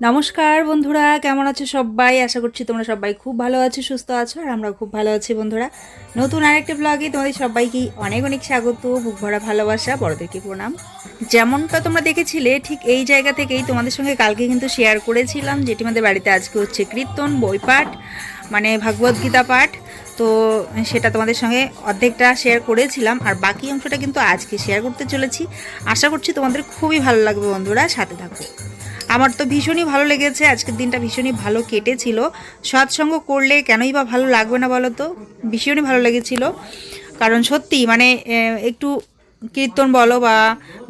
নমস্কার বন্ধুরা, কেমন আছো সবাই? আশা করছি তোমরা সবাই খুব ভালো আছো, সুস্থ আছো, আর আমরা খুব ভালো আছি বন্ধুরা। নতুন আরেকটা ব্লগে তোমাদের সবাইকে অনেক অনেক স্বাগত বুক ভরা ভালোবাসা, বড়দেরকে প্রণাম। যেমনটা তোমরা দেখেছিলে, ঠিক এই জায়গা থেকেই তোমাদের সঙ্গে কালকে কিন্তু শেয়ার করেছিলাম যেটি আমাদের বাড়িতে আজকে হচ্ছে কীর্তন, বইপাঠ মানে ভাগবত গীতা পাঠ। তো সেটা তোমাদের সঙ্গে অর্ধেকটা শেয়ার করেছিলাম, আর বাকি অংশটা কিন্তু আজকে শেয়ার করতে চলেছি। আশা করছি তোমাদের খুবই ভালো লাগবে বন্ধুরা, সাথে থাকো। আমার তো ভীষণই ভালো লেগেছে, আজকের দিনটা ভীষণই ভালো কেটেছিল। সৎসঙ্গ করলে কেনই বা ভালো লাগবে না বলো তো? ভীষণই ভালো লেগেছিল। কারণ সত্যি মানে একটু কীর্তন বলো বা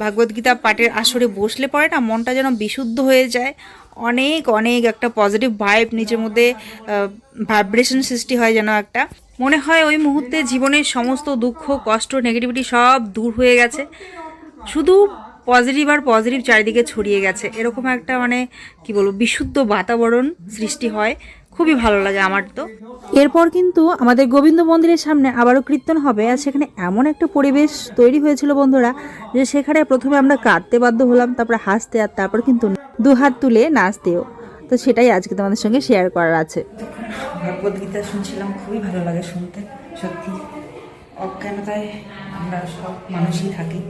ভাগবদ্গীতা পাঠের আসরে বসলে পরে না মনটা যেন বিশুদ্ধ হয়ে যায়। অনেক অনেক একটা পজিটিভ ভাইব নিজের মধ্যে ভাইব্রেশন সৃষ্টি হয় যেন একটা। মনে হয় ওই মুহূর্তে জীবনের সমস্ত দুঃখ, কষ্ট নেগেটিভিটি সব দূর হয়ে গেছে। শুধু পজিটিভ আর পজিটিভ চারিদিকে ছড়িয়ে গেছে। এরকম একটা মানে কি বলব বিশুদ্ধ বাতাবরণ সৃষ্টি হয়। খুবই ভালো লাগে আমার তো। এরপর কিন্তু আমাদের গোবিন্দ মন্দিরের সামনে আবারও কীর্তন হবে আর সেখানে এমন একটা পরিবেশ তৈরি হয়েছিল বন্ধুরা যে সেখানে প্রথমে আমরা কাঁদতে বাধ্য হলাম তারপর হাসতে আর তারপর কিন্তু দু হাত তুলে নাচতেও। তো সেটাই আজকে তোমাদের সঙ্গে শেয়ার করার আছে। ভগবদ্গীতা শুনছিলাম খুবই ভালো লাগে শুনতে সত্যি। অজ্ঞানতায় আমরা সব মানুষই থাকি।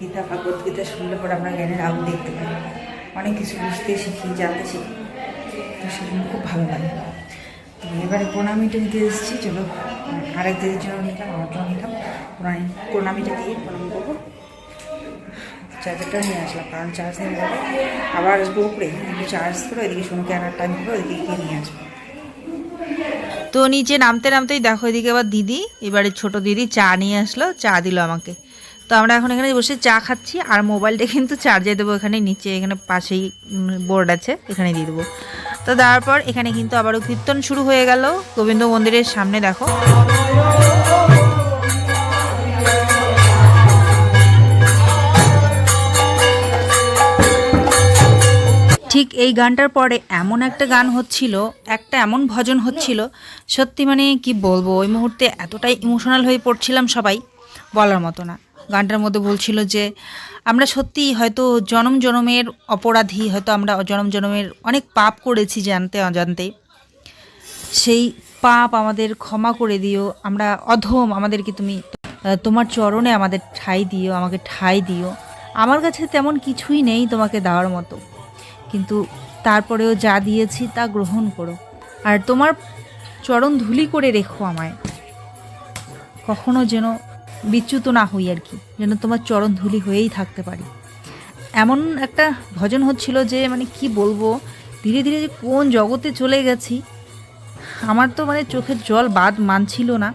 কিন্তু গীতা শুনলে পরে আমরা জ্ঞানের আলো দেখতে পাই। অনেক কিছু বুঝতে শিখি, জানতে শিখি। তো সেগুলো খুব ভালো লাগে। তো এবারে প্রণামীটা দিতে এসেছি, চলো আরেক দিদির জন্য নিলাম, আমার জন্য নিলাম। প্রণামী, প্রণামীটা দিয়ে প্রণাম করব। চার্জারটা নিয়ে আসলাম, কারণ চার্জ নিয়ে গেলে আবার আসব উপরে চার্জ করে ওইদিকে সোনুকে আনার টাইম করে ওইদিকে গিয়ে নিয়ে আসব। তো নিচে নামতে নামতেই দেখো, এদিকে আবার দিদি, এবারে ছোট দিদি চা নিয়ে আসলো, চা দিল আমাকে। তো আমরা এখন এখানে বসে চা খাচ্ছি, আর মোবাইলটা কিন্তু চার্জে দেবো এখানে নিচে, এখানে পাশেই বোর্ড আছে, এখানে দিয়ে দেবো। তো তারপর এখানে কিন্তু আবারও কীর্তন শুরু হয়ে গেল, গোবিন্দ মন্দিরের সামনে দেখো। ঠিক এই গানটার পরে এমন একটা গান হচ্ছিল, একটা এমন ভজন হচ্ছিল, সত্যি মানে কি বলব, ওই মুহূর্তে এতটাই ইমোশনাল হয়ে পড়ছিলাম সবাই, বলার মতো না। গানটার মধ্যে বলছিল যে, আমরা সত্যি হয়তো জনম জনমের অপরাধী, হয়তো আমরা জনম জনমের অনেক পাপ করেছি জানতে অজান্তে। সেই পাপ আমাদের ক্ষমা করে দিও, আমরা অধম, আমাদেরকে তুমি তোমার চরণে আমাদের ঠাই দিও, আমাকে ঠাই দিও। আমার কাছে তেমন কিছুই নেই তোমাকে দেওয়ার মতো। কিন্তু তারপরেও যা দিয়েছি তা গ্রহণ করো। আর তোমার চরণ ধুলি করে রেখো আমায়। কখনো যেন বিচ্যুত না হই আর কি, যেন তোমার চরণ ধুলি হয়েই থাকতে পারি। এমন একটা ভজন হচ্ছিল যে মানে কি বলব, ধীরে ধীরে যে কোন জগতে চলে গেছি, আমার তো মানে চোখের জল বাদ মানছিল না।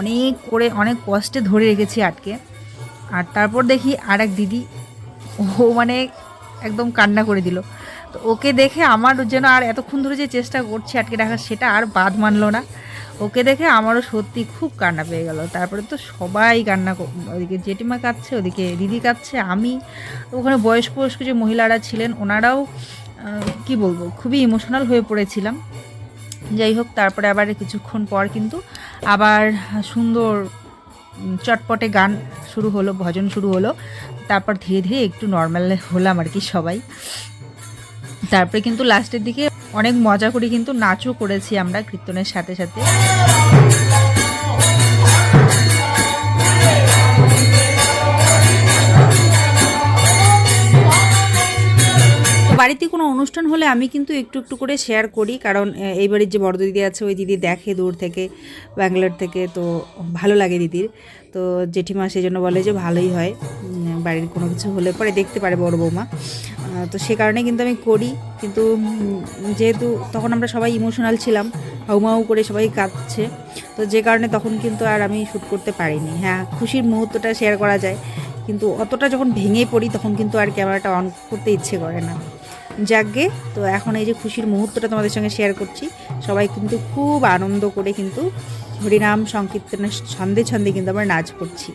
অনেক করে, অনেক কষ্টে ধরে রেখেছি আটকে। আর তারপর দেখি আর এক দিদি, ও মানে একদম কান্না করে দিল। তো ওকে দেখে আমার যেন আর এতক্ষণ ধরে যে চেষ্টা করছি আটকে রাখার, সেটা আর বাদ মানলো না। ওকে দেখে আমারও সত্যি খুব কান্না পেয়ে গেল। তারপরে তো সবাই কান্না ওদিকে জেঠিমা কাঁদছে, ওদিকে দিদি কাঁদছে, আমি, ওখানে বয়স্ক বয়স্ক যে মহিলারা ছিলেন, ওনারাও কি বলব, খুবই ইমোশনাল হয়ে পড়েছিলাম। যাই হোক, তারপরে আবার কিছুক্ষণ পর কিন্তু আবার সুন্দর চটপটে গান শুরু হলো, ভজন শুরু হলো। তারপর ধীরে ধীরে একটু নর্মাল হলাম আর কি সবাই। তারপরে কিন্তু লাস্টের দিকে অনেক মজা করে, কিন্তু নাচও করেছি আমরা কীর্তনের সাথে সাথে। বাড়িতে কোনো অনুষ্ঠান হলে আমি কিন্তু একটু একটু করে শেয়ার করি, কারণ এই বাড়ির যে বড় দিদি আছে, ওই দিদি দেখে দূর থেকে, ব্যাঙ্গালোর থেকে, তো ভালো লাগে দিদির। তো জেঠিমা সেই জন্য বলে যে ভালোই হয়। বাড়ির কোনো কিছু হলে পরে দেখতে পারে বড় বৌমা। তো সে কারণে কিন্তু আমি করি। কিন্তু যেহেতু তখন আমরা সবাই ইমোশনাল ছিলাম হাউমাউ করে সবাই কাঁদছে। তো যে কারণে তখন কিন্তু আর আমি শ্যুট করতে পারিনি। হ্যাঁ খুশির মুহূর্তটা শেয়ার করা যায়। কিন্তু অতটা যখন ভেঙে পড়ি তখন কিন্তু আর ক্যামেরাটা অন করতে ইচ্ছে করে না। যাকগে। তো এখন এই যে খুশির মুহূর্তটা তোমাদের সঙ্গে শেয়ার করছি, সবাই কিন্তু খুব আনন্দ করে কিন্তু হরিনাম সংকীর্তনের ছন্দে ছন্দে কিন্তু আমরা নাচ করছি।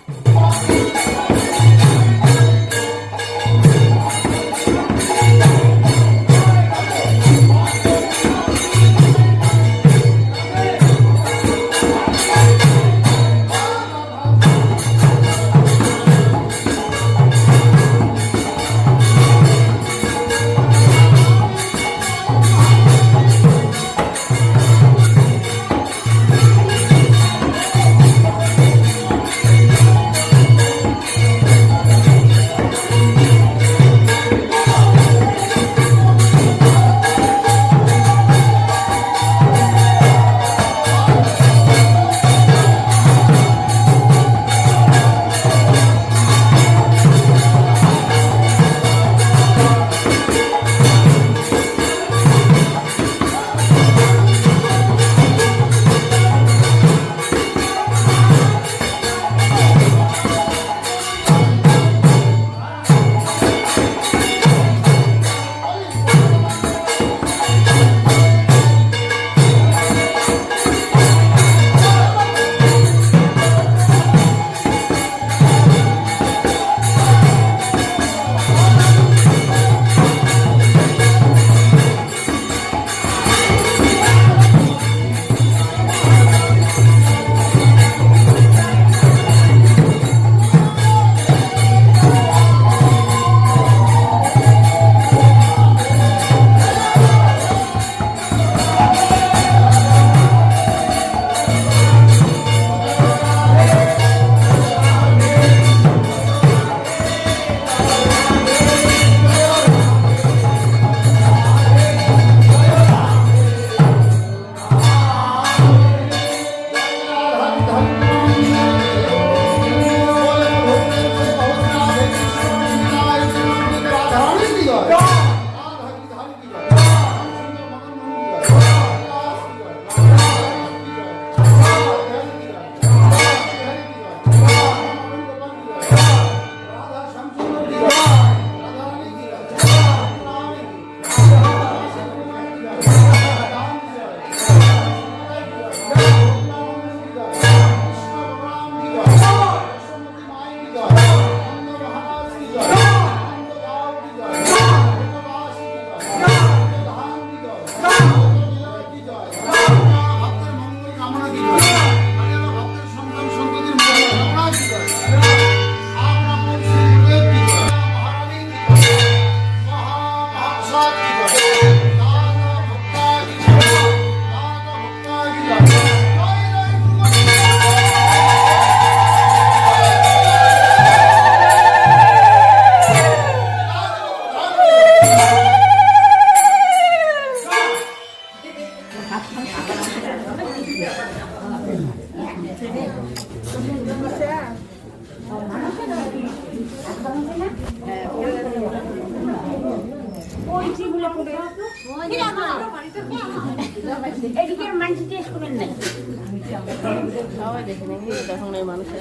সবাই দেখে নাকি তখন এই মানুষের।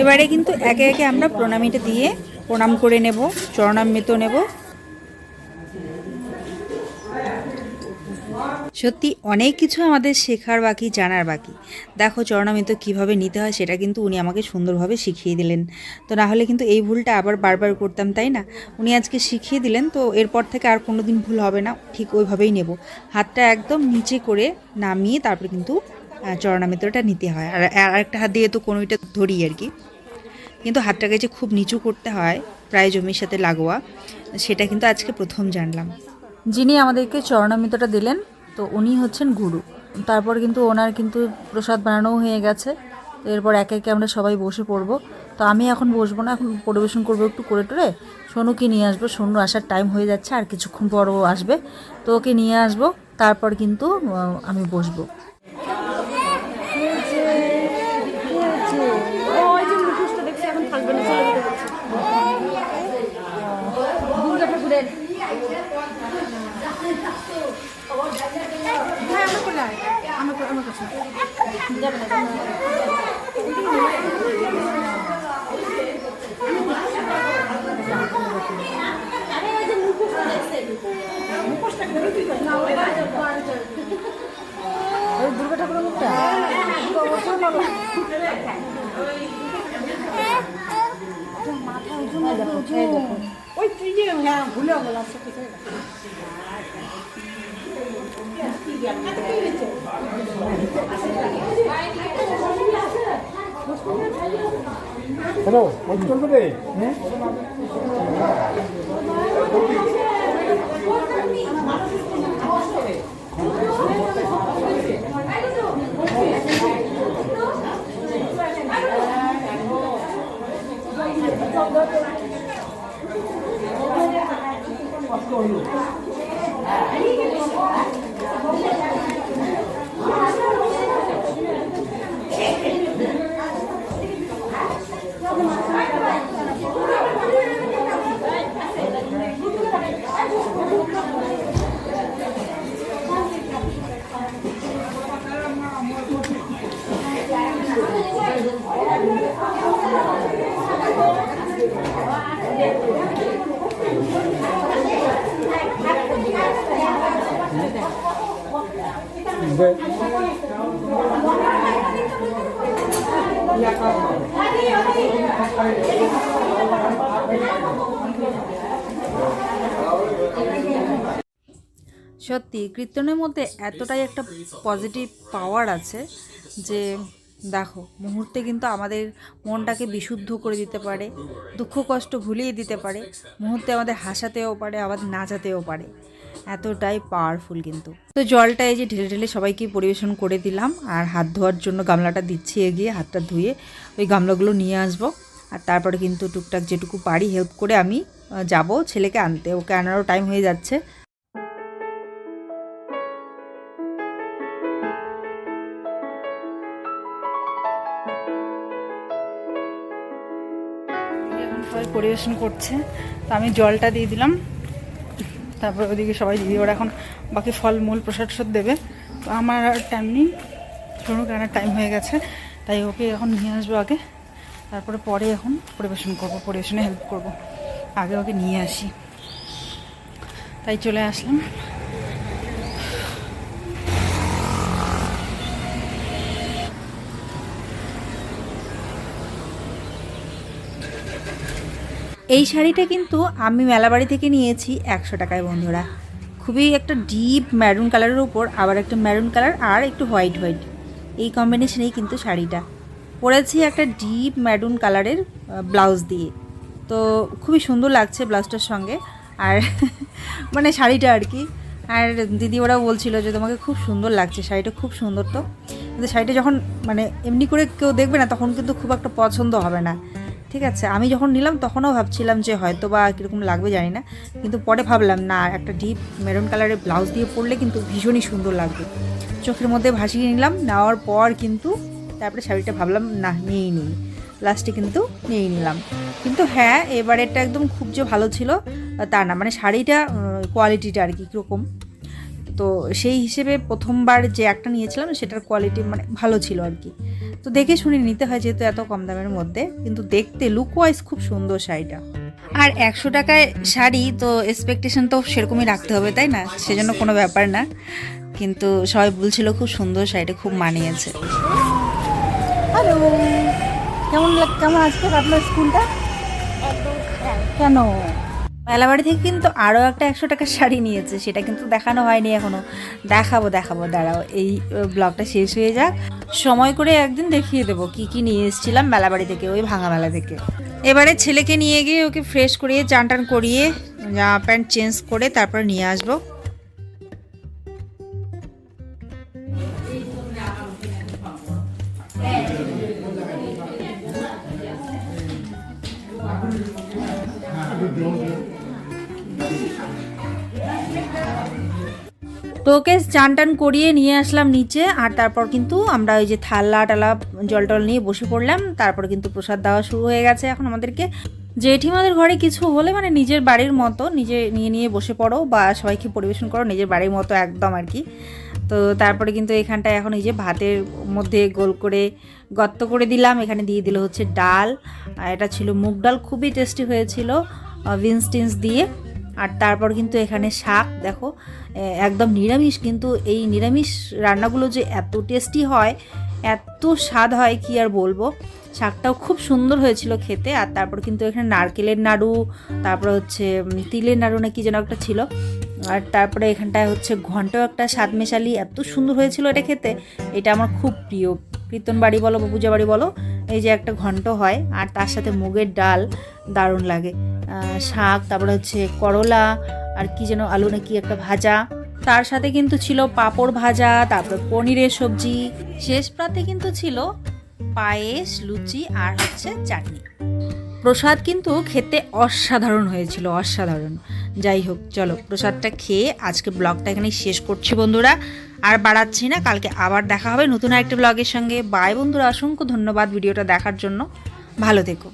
এবারে কিন্তু একে একে আমরা প্রণামীটা দিয়ে প্রণাম করে নেব চরণামৃত নেব। সত্যি অনেক কিছু আমাদের শেখার বাকি, জানার বাকি। দেখো চরণামৃত কীভাবে নিতে হয় সেটা কিন্তু উনি আমাকে সুন্দরভাবে শিখিয়ে দিলেন। তো না হলে কিন্তু এই ভুলটা আবার বারবার করতাম, তাই না? উনি আজকে শিখিয়ে দিলেন, তো এরপর থেকে আর কোনো দিন ভুল হবে না, ঠিক ওইভাবেই নেব। হাতটা একদম নিচে করে নামিয়ে তারপরে কিন্তু চরণামৃতটা নিতে হয়। আর আর একটা হাত দিয়ে তো কোনোটা ধরি আর কি। কিন্তু হাতটাকে যে খুব নিচু করতে হয়, প্রায় জমির সাথে লাগোয়া, সেটা কিন্তু আজকে প্রথম জানলাম। যিনি আমাদেরকে চরণামৃতটা দিলেন তো উনি হচ্ছেন গুরু। তারপর কিন্তু ওনার কিন্তু প্রসাদ বানানোও হয়ে গেছে। তো এরপর একে একে আমরা সবাই বসে পড়ব। তো আমি এখন বসবো না, এখন পরিবেশন করব একটু করে টোরে। সোনুকে নিয়ে আসব। সোনু আসার টাইম হয়ে যাচ্ছে, আর কিছুক্ষণ পর ও আসবে। তো ওকে নিয়ে আসব। তারপর কিন্তু আমি বসবো ওই যে মুখোশটা দেখছি এখন থাকবে না চলে যেতে বলছে দুর্গা ঠাকুরের ওই দুর্গা ঠাকুরের মুখটা ওই তুই যে হ্যাঁ ভুলে গেল হ্যালো বলছি চলবে রে হ্যাঁ সত্যি, কীর্তনের মধ্যে এতটাই একটা পজিটিভ পাওয়ার আছে যে, দেখো, মুহূর্তে কিন্তু আমাদের মনটাকে বিশুদ্ধ করে দিতে পারে, দুঃখ কষ্ট ভুলিয়ে দিতে পারে, মুহূর্তে আমাদের হাসাতেও পারে, আবার নাচাতেও পারে। এতটাই পাওয়ারফুল কিন্তু। তো জলটা এই যে ঢেলে ঢেলে সবাইকে পরিবেশন করে দিলাম, আর হাত ধোয়ার জন্য গামলাটা দিচ্ছি এগিয়ে, হাতটা ধুয়ে ওই গামলাগুলো নিয়ে আসব। আর তারপরে কিন্তু টুকটাক যেটুকু পারি হেল্প করে আমি যাব ছেলেকে আনতে। ওকে আনারও টাইম হয়ে যাচ্ছে। পরিবেশন করছে। তো আমি জলটা দিয়ে দিলাম। তারপর ওদিকে সবাই দিদি ওরা এখন বাকি ফল, মূল প্রসাদ সব দেবে। তো আমার আর টাইম নেই। সোনুক আনার টাইম হয়ে গেছে। তাই ওকে এখন নিয়ে আসব আগে। তারপরে পরে এখন পরিবেশন করব, পরিবেশনে হেল্প করব। আগে ওকে নিয়ে আসি। তাই চলে আসলাম। এই শাড়িটা কিন্তু আমি মেলাবাড়ি থেকে নিয়েছি একশো টাকায়, বন্ধুরা। খুবই একটা ডিপ ম্যারুন কালারের উপর, আবার একটা ম্যারুন কালার আর একটু হোয়াইট হোয়াইট এই কম্বিনেশনেই কিন্তু শাড়িটা। পরেছি একটা ডিপ ম্যারুন কালারের ব্লাউজ দিয়ে। তো খুবই সুন্দর লাগছে ব্লাউজটার সঙ্গে। আর মানে শাড়িটা আর কি। আর দিদি ওরাও বলছিল যে, তোমাকে খুব সুন্দর লাগছে, শাড়িটা খুব সুন্দর তো। কিন্তু শাড়িটা যখন মানে এমনি করে কেউ দেখবে না, তখন কিন্তু খুব একটা পছন্দ হবে না। ঠিক আছে, আমি যখন নিলাম তখনও ভাবছিলাম যে হয়তো বা কীরকম লাগবে জানি না, কিন্তু পরে ভাবলাম, না, একটা ডিপ মেরুন কালারের ব্লাউজ দিয়ে পরলে কিন্তু ভীষণই সুন্দর লাগবে। চোখের মধ্যে ভাসিয়ে নিলাম, নেওয়ার পর কিন্তু তারপরে শাড়িটা ভাবলাম, না, নিয়েই নিই। লাস্টে কিন্তু নিয়েই নিলাম। কিন্তু হ্যাঁ এবারেরটা একদম খুব যে ভালো ছিল, তা না মানে শাড়িটা কোয়ালিটিটা আর কি, কীরকম? তো সেই হিসেবে প্রথমবার যে একটা নিয়েছিলাম সেটার কোয়ালিটি মানে ভালো ছিল আর কি। তো দেখে শুনে নিতে হয় যেহেতু এত কম দামের মধ্যে কিন্তু দেখতে লুক ওয়াইজ খুব সুন্দর শাড়িটা। আর একশো টাকায় শাড়ি তো এক্সপেকটেশন তো সেরকমই রাখতে হবে তাই না? সেজন্য কোনো ব্যাপার না। কিন্তু সবাই বলছিল খুব সুন্দর শাড়িটা খুব মানিয়েছে। হ্যালো কেমন কেমন আজকে আপনার স্কুলটা কেন? মেলাবাড়ি থেকে কিন্তু আরও একটা একশো টাকার শাড়ি নিয়েছে, সেটা কিন্তু দেখানো হয়নি এখনও দেখাবো দেখাবো, দাঁড়াও, এই ব্লগটা শেষ হয়ে যাক। সময় করে একদিন দেখিয়ে দেবো কি কি নিয়ে এসেছিলাম মেলাবাড়ি থেকে, ওই ভাঙা মেলা থেকে। এবারে ছেলেকে নিয়ে গিয়ে ওকে ফ্রেশ করিয়ে চান টান করিয়ে জামা প্যান্ট চেঞ্জ করে তারপর নিয়ে আসব। তো ওকে চান টান করিয়ে নিয়ে আসলাম নিচে, আর তারপর কিন্তু আমরা ওই যে থালা টালা জল টল নিয়ে বসে পড়লাম। তারপর কিন্তু প্রসাদ দেওয়া শুরু হয়ে গেছে এখন আমাদেরকে। জেঠিমাদের ঘরে কিছু হলে মানে নিজের বাড়ির মতো, নিজে নিয়ে নিয়ে বসে পড়ো বা সবাইকে পরিবেশন করো, নিজের বাড়ির মতো একদম আর কি। তো তারপরে কিন্তু এখানটায় এখন এই যে ভাতের মধ্যে গোল করে গর্ত করে দিলাম, এখানে দিয়ে দিল হচ্ছে ডাল। আর এটা ছিল মুগ ডাল, খুবই টেস্টি হয়েছিল বিনস টিনস দিয়ে। আর তারপর কিন্তু এখানে শাক, দেখো একদম নিরামিষ, কিন্তু এই নিরামিষ রান্নাগুলো যে এত টেস্টি হয়, এত স্বাদ হয়, কি আর বলব? শাকটাও খুব সুন্দর হয়েছিল খেতে, আর তারপর কিন্তু এখানে নারকেলের নাড়ু, তারপর হচ্ছে তিলের নাড়ু না কি যেন একটা ছিল। আর তারপরে এখানটায় হচ্ছে ঘন্টাও একটা স্বাদ মেশালি, এত সুন্দর হয়েছিল এটা খেতে, এটা আমার খুব প্রিয়। কীর্তন বাড়ি বলো বা পূজা বাড়ি বলো, এই যে একটা ঘন্ট হয় আর তার সাথে মুগের ডাল দারুণ লাগে। শাক, তারপরে হচ্ছে করলা, আর কি যেন আলু নাকি একটা ভাজা। তার সাথে কিন্তু ছিল পাঁপড় ভাজা, তারপর পনিরের সবজি। শেষ প্রাতে কিন্তু ছিল পায়েস, লুচি আর হচ্ছে চাটনি। প্রসাদ কিন্তু খেতে অসাধারণ হয়েছিল, অসাধারণ। যাই হোক, চলো প্রসাদটা খেয়ে আজকে ব্লগটা এখানে শেষ করছি বন্ধুরা। আর বাড়াচ্ছি না, কালকে আবার দেখা হবে নতুন একটা ব্লগের সঙ্গে। বাই বন্ধুরা, অসংখ্য ধন্যবাদ ভিডিওটা দেখার জন্য। ভালো থেকো।